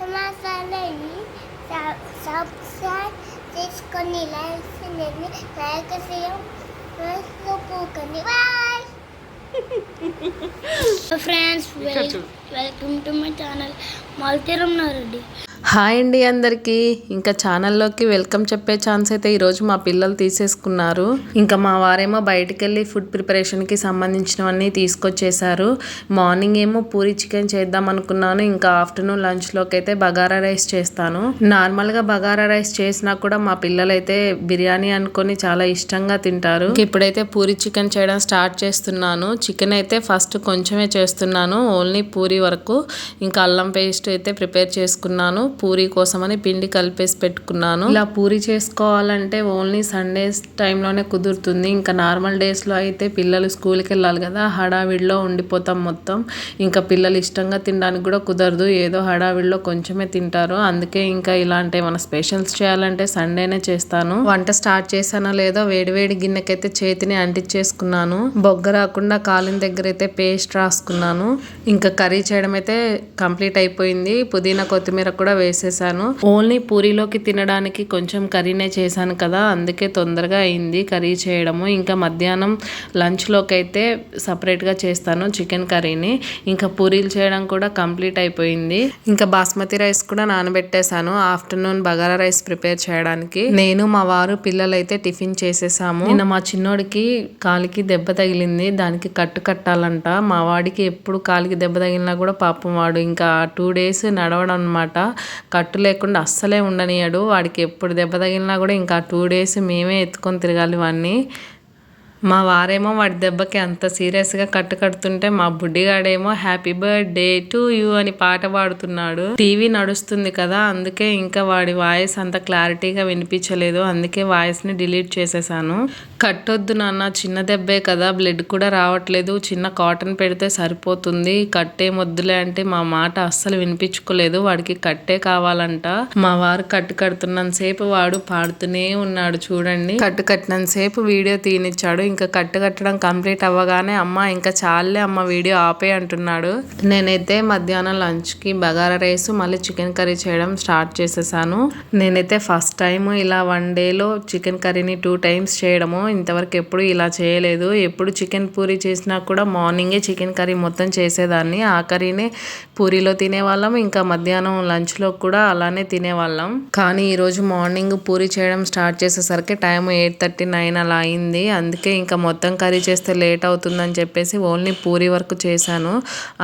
మా ఛానల్ని సబ్స్క్రైబ్ చేసుకొని లైక్ చేయండి లైక్ చేయం bye. Friends welcome to my channel మల్తీరం Reddy hi అండి అందరికీ. ఇంకా ఛానల్లోకి వెల్కమ్ చెప్పే ఛాన్స్ అయితే ఈరోజు మా పిల్లలు తీసేసుకున్నారు. ఇంకా మా వారేమో బయటికి వెళ్ళి ఫుడ్ ప్రిపరేషన్కి సంబంధించినవన్నీ తీసుకొచ్చేసారు మార్నింగ్ ఏమో పూరి చికెన్ చేద్దాం అనుకున్నాను. ఇంకా ఆఫ్టర్నూన్ లంచ్లోకి అయితే బగారా రైస్ చేస్తాను. నార్మల్గా బగారా రైస్ చేసినా కూడా మా పిల్లలు అయితే బిర్యానీ అనుకొని చాలా ఇష్టంగా తింటారు. ఇప్పుడైతే పూరి చికెన్ చేయడం స్టార్ట్ చేస్తున్నాను. చికెన్ అయితే ఫస్ట్ కొంచెమే చేస్తున్నాను. ఓన్లీ పూరి వరకు. ఇంకా అల్లం పేస్ట్ అయితే ప్రిపేర్ చేసుకున్నాను. పూరి కోసమని పిండి కలిపేసి పెట్టుకున్నాను. ఇలా పూరి చేసుకోవాలంటే ఓన్లీ సండేస్ టైంలోనే కుదురుతుంది. ఇంకా నార్మల్ డేస్లో అయితే పిల్లలు స్కూల్కి వెళ్ళాలి కదా హడావిడిలో ఉండిపోతాం మొత్తం. ఇంకా పిల్లలు ఇష్టంగా తినడానికి కూడా కుదరదు. ఏదో హడావిడిలో కొంచెమే తింటారు. అందుకే ఇంకా ఇలాంటి ఏమైనా స్పెషల్స్ చేయాలంటే సండేనే చేస్తాను. వంట స్టార్ట్ చేశానో లేదో వేడివేడి గిన్నెకైతే చేతిని అంటించేసుకున్నాను. బొగ్గ రాకుండా కాలిన దగ్గర అయితే పేస్ట్ రాసుకున్నాను. ఇంకా కర్రీ చేయడం అయితే కంప్లీట్ అయిపోయింది. పుదీనా కొత్తిమీర కూడా వేసేసాను ఓన్లీ పూరిలోకి తినడానికి కొంచెం కర్రీనే చేశాను కదా అందుకే తొందరగా అయింది కర్రీ చేయడము. ఇంకా మధ్యాహ్నం లంచ్లోకి అయితే సపరేట్గా చేస్తాను చికెన్ కర్రీని. ఇంకా పూరీలు చేయడం కూడా కంప్లీట్ అయిపోయింది. ఇంకా బాస్మతి రైస్ కూడా నానబెట్టేశాను ఆఫ్టర్నూన్ బగారా రైస్ ప్రిపేర్ చేయడానికి. నేను మా వారు పిల్లలైతే టిఫిన్ చేసేసాము. నిన్న మా చిన్నోడికి కాలికి దెబ్బ తగిలింది దానికి కట్టు కట్టాలంట. మా వాడికి ఎప్పుడు కాలికి దెబ్బ తగిలినా కూడా పాపం వాడు. ఇంకా టూ డేస్ నడవడం అనమాట కట్టు లేకుండా అస్సలే ఉండనియాడు. వాడికి ఎప్పుడు దెబ్బ తగిలినా కూడా ఇంకా టూ డేస్ మేమే ఎత్తుకొని తిరగాలి వాడిని మా వారేమో వాడి దెబ్బకి అంత సీరియస్గా కట్టు కడుతుంటే మా బుడ్డిగాడేమో హ్యాపీ బర్త్డే టు యూ అని పాట పాడుతున్నాడు. టీవీ నడుస్తుంది కదా అందుకే ఇంకా వాడి వాయిస్ అంత క్లారిటీగా వినిపించలేదు. అందుకే వాయిస్ని డిలీట్ చేసేసాను. కట్టొద్దు నాన్న చిన్న దెబ్బే కదా బ్లడ్ కూడా రావట్లేదు. చిన్న కాటన్ పెడితే సరిపోతుంది. కట్టే మొద్దులే అంటే మా మాట అస్సలు వినిపించుకోలేదు. వాడికి కట్టే కావాలంట. మా వారు కట్టు కడుతున్నంత సేపు వాడు పాడుతూనే ఉన్నాడు చూడండి. కట్టు కట్టినంత సేపు వీడియో తీనిచ్చాడు. ఇంకా కట్టు కట్టడం కంప్లీట్ అవ్వగానే అమ్మ ఇంకా చాలే అమ్మ వీడియో ఆపే అంటున్నాడు. నేనైతే మధ్యాహ్నం లంచ్కి బగారా రైస్ మళ్ళీ చికెన్ కర్రీ చేయడం స్టార్ట్ చేసేసాను. నేనైతే ఫస్ట్ టైం ఇలా వన్ డేలో చికెన్ కర్రీని టూ టైమ్స్ చేయడము. ఇంతవరకు ఎప్పుడు ఇలా చేయలేదు. ఎప్పుడు చికెన్ పూరి చేసినా కూడా మార్నింగే చికెన్ కర్రీ మొత్తం చేసేదాన్ని. ఆ కర్రీనే పూరిలో తినేవాళ్ళం. ఇంకా మధ్యాహ్నం లంచ్లో కూడా అలానే తినేవాళ్ళం. కానీ ఈరోజు మార్నింగ్ పూరి చేయడం స్టార్ట్ చేసేసరికి టైం ఎయిట్ థర్టీ నైన్ అలా అయింది. అందుకే ఇంకా మొత్తం కర్రీ చేస్తే లేట్ అవుతుందని చెప్పేసి ఓన్లీ పూరి వరకు చేశాను.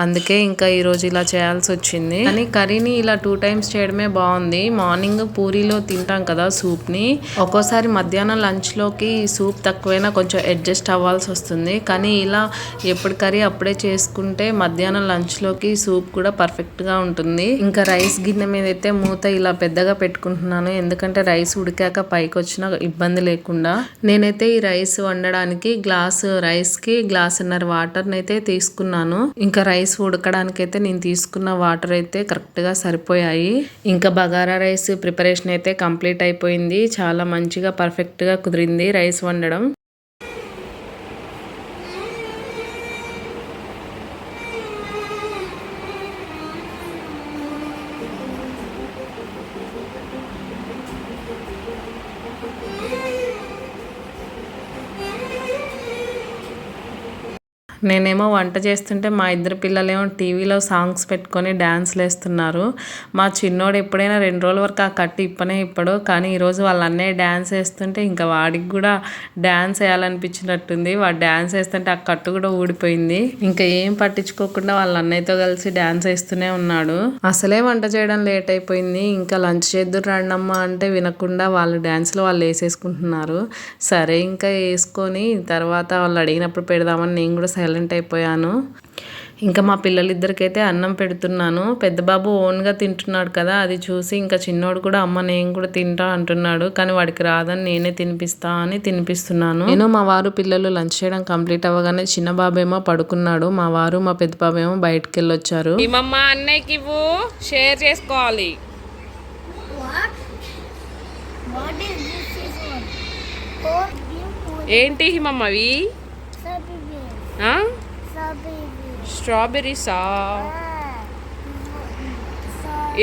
అందుకే ఇంకా ఈరోజు ఇలా చేయాల్సి వచ్చింది. కానీ కర్రీని ఇలా టూ టైమ్స్ చేయడమే బాగుంది. మార్నింగ్ పూరిలో తింటాం కదా సూప్ని. ఒక్కోసారి మధ్యాహ్నం లంచ్లోకి సూప్ తక్కువైనా కొంచెం అడ్జస్ట్ అవ్వాల్సి వస్తుంది. కానీ ఇలా ఎప్పుడు కర్రీ అప్పుడే చేసుకుంటే మధ్యాహ్నం లంచ్లోకి సూప్ కూడా పర్ఫెక్ట్గా ఉంటుంది. ఇంకా రైస్ గిన్నె మీద అయితే మూత ఇలా పెద్దగా పెట్టుకుంటున్నాను. ఎందుకంటే రైస్ ఉడికాక పైకి వచ్చిన ఇబ్బంది లేకుండా. నేనైతే ఈ రైస్ వండడానికి గ్లాస్ రైస్కి గ్లాసున్నర వాటర్ని అయితే తీసుకున్నాను. ఇంకా రైస్ ఉడకడానికి అయితే నేను తీసుకున్న వాటర్ అయితే కరెక్ట్గా సరిపోయాయి. ఇంకా బగారా రైస్ ప్రిపరేషన్ అయితే కంప్లీట్ అయిపోయింది. చాలా మంచిగా పర్ఫెక్ట్గా కుదిరింది రైస్ వండడం. నేనేమో వంట చేస్తుంటే మా ఇద్దరు పిల్లలేమో టీవీలో సాంగ్స్ పెట్టుకొని డ్యాన్స్లు వేస్తున్నారు. మా చిన్నోడు ఎప్పుడైనా రెండు రోజుల వరకు ఆ కట్టు ఇప్పనే ఇప్పడు కానీ ఈరోజు వాళ్ళ అన్నయ్య డ్యాన్స్ వేస్తుంటే ఇంకా వాడికి కూడా డ్యాన్స్ వేయాలనిపించినట్టుంది. వాడు డ్యాన్స్ వేస్తుంటే ఆ కట్టు కూడా ఊడిపోయింది. ఇంకా ఏం పట్టించుకోకుండా వాళ్ళ అన్నయ్యతో కలిసి డ్యాన్స్ వేస్తూనే ఉన్నాడు. అసలే వంట చేయడం లేట్ అయిపోయింది. ఇంకా లంచ్ చేద్దురు రండమ్మా అంటే వినకుండా వాళ్ళు డ్యాన్స్లో వాళ్ళు వేసేసుకుంటున్నారు. సరే ఇంకా వేసుకొని తర్వాత వాళ్ళు అడిగినప్పుడు పెడదామని నేను కూడా సైలెంట్ అయిపోయాను. ఇంకా మా పిల్లలిద్దరికైతే అన్నం పెడుతున్నాను. పెద్ద బాబు ఓన్గా తింటున్నాడు కదా అది చూసి ఇంకా చిన్నోడు కూడా అమ్మ నేను కూడా తింటా అంటున్నాడు. కానీ వాడికి రాదని నేనే తినిపిస్తా అని తినిపిస్తున్నాను. నేను మా వారు పిల్లలు లంచ్ చేయడం కంప్లీట్ అవ్వగానే చిన్న బాబేమో పడుకున్నాడు. మా వారు మా పెద్ద బాబేమో బయటకు వెళ్ళొచ్చారు అన్నయ్యకి షేర్ చేసుకోవాలి. What is this is one four ఏంటి హిమమ్మవి? స్ట్రాబెర్రీసా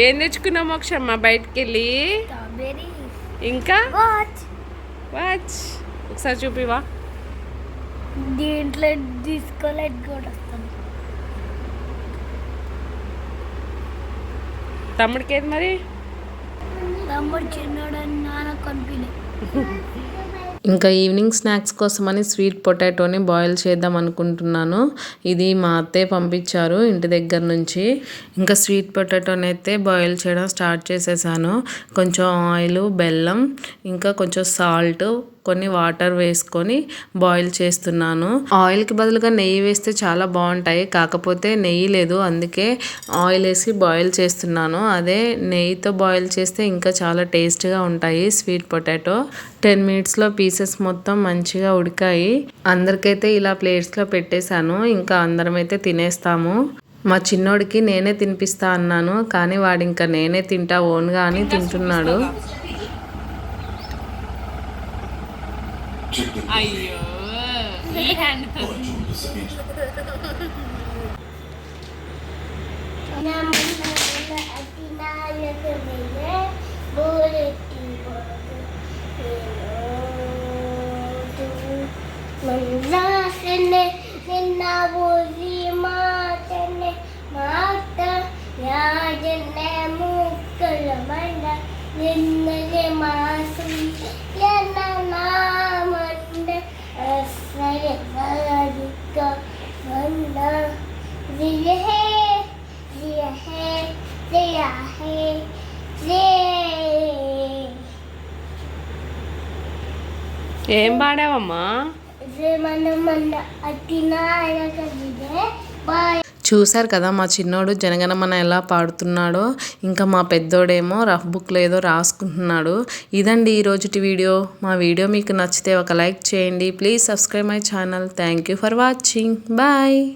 ఏం తెచ్చుకున్నావు మోక్షమ్మ బయటికి వెళ్ళి ఇంకా? వాచ్ ఒకసారి చూపివా దీంట్లో తీసుకోలేదు కూడా తమ్ముడికి ఏది మరి? తమ్ముడు చిన్నోడు అని నాన్న కనిపించలే ఇంకా ఈవినింగ్ స్నాక్స్ కోసమని స్వీట్ పొటాటోని బాయిల్ చేద్దాం అనుకుంటున్నాను. ఇది మా అత్తే పంపించారు ఇంటి దగ్గర నుంచి. ఇంకా స్వీట్ పొటాటోని అయితే బాయిల్ చేయడం స్టార్ట్ చేసేసాను. కొంచెం ఆయిల్ బెల్లం ఇంకా కొంచెం సాల్ట్ కొన్ని వాటర్ వేసుకొని బాయిల్ చేస్తున్నాను. ఆయిల్కి బదులుగా నెయ్యి వేస్తే చాలా బాగుంటాయి. కాకపోతే నెయ్యి లేదు. అందుకే ఆయిల్ వేసి బాయిల్ చేస్తున్నాను. అదే నెయ్యితో బాయిల్ చేస్తే ఇంకా చాలా టేస్ట్గా ఉంటాయి స్వీట్ పొటాటో. టెన్ మినిట్స్లో పీసెస్ మొత్తం మంచిగా ఉడికాయి. అందరికైతే ఇలా ప్లేట్స్లో పెట్టేశాను. ఇంకా అందరం అయితే తినేస్తాము. మా చిన్నోడికి నేనే తినిపిస్తా అన్నాను. కానీ వాడు ఇంకా నేనే తింటా ఓన్గా అని తింటున్నాడు. Ayo. İyi tanıdım. Namazlarında Atina yakınıyla Buğretti Manzasını Minna buzi matını Matta Yacını mukkulu Manda Ninneli masum Yanana ఏం పాడావమ్మా? చూశారు కదా మా చిన్నోడు జనగణమన ఎలా పాడుతున్నాడో ఇంకా మా పెద్దోడేమో రఫ్ బుక్లో ఏదో రాసుకుంటున్నాడు. ఇదండి ఈరోజుటి వీడియో. మా వీడియో మీకు నచ్చితే ఒక లైక్ చేయండి. Please subscribe my channel. Thank you for watching. Bye.